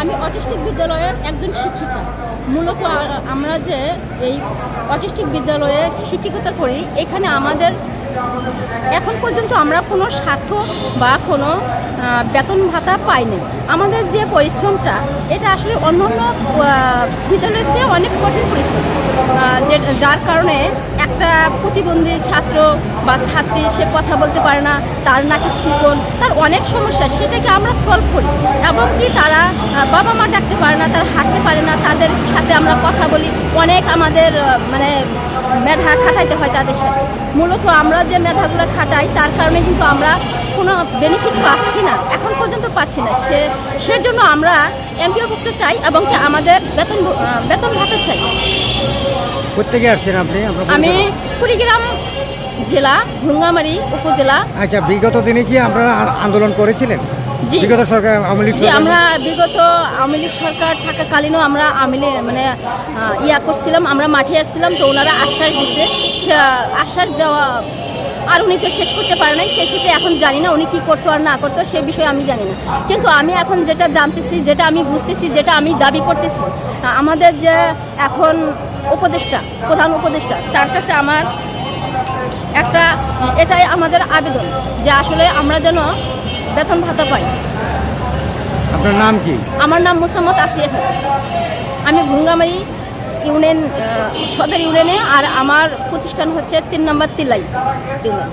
আমি অটিস্টিক বিদ্যালয়ের একজন শিক্ষিকা। মূলত আমরা যে এই অটিস্টিক বিদ্যালয়ে শিক্ষিকতা করি, এখানে আমাদের এখন পর্যন্ত আমরা কোনো স্বার্থ বা কোনো বেতন ভাতা পাইনি। আমাদের যে পরিশ্রমটা, এটা আসলে অন্য অন্য বিদ্যালয়ের চেয়ে অনেক কঠিন পরিশ্রম। যার কারণে একটা প্রতিবন্ধী ছাত্র বা ছাত্রী সে কথা বলতে পারে না, তার নাকি ছিকন তার অনেক সমস্যা, সেটাকে আমরা সলভ করি। এবং কি তারা বাবা মা ডাকতে পারে না, তারা হাঁটতে পারে না, তাদের সাথে আমরা কথা বলি, অনেক আমাদের মানে মেধা খাটাইতে হয় তাদের সাথে। মূলত আমরা যে মেধাগুলো খাটাই, তার কারণে কিন্তু আমরা কোনো বেনিফিট পাচ্ছি না, এখন পর্যন্ত পাচ্ছি না। সে সেজন্য আমরা এমপিওভুক্ত চাই এবং কি আমাদের বেতন বেতন ভাতা চাই। কোথেকে আসছেন আপনি? আমি কুড়িগ্রাম জেলা ভুঙ্গামারি উপজেলা। আচ্ছা বিগত দিনে কি আপনারা আন্দোলন করেছিলেন? জি। বিগত সরকার আওয়ামী লীগ আমরা বিগত আওয়ামী লীগ সরকার থাকাকালীনও আমরা আওয়ামী মানে ইয়া করছিলাম আমরা মাঠে আসছিলাম তো ওনারা আশ্বাস দিছে আশ্বাস দেওয়া আর উনি তো শেষ করতে পারে নাই শেষ হতে এখন জানি না উনি কি করতো আর না করতো সে বিষয়ে আমি জানি না। কিন্তু আমি এখন যেটা জানতেছি যেটা আমি বুঝতেছি যেটা আমি দাবি করতেছি আমাদের যে এখন উপদেষ্টা প্রধান উপদেষ্টা তার কাছে আমার একটা এটাই আমাদের আবেদন যে আসলে আমরা যেন বেতন ভাতা পাই। আপনার নাম কি? আমার নাম মোসাম্মদ আসিয়া খাতুন আমি ভুঙ্গামারি ইউনিয়ন সদর ইউনিয়নে আর আমার প্রতিষ্ঠান হচ্ছে তিন নম্বর তিলাই ইউনিয়ন।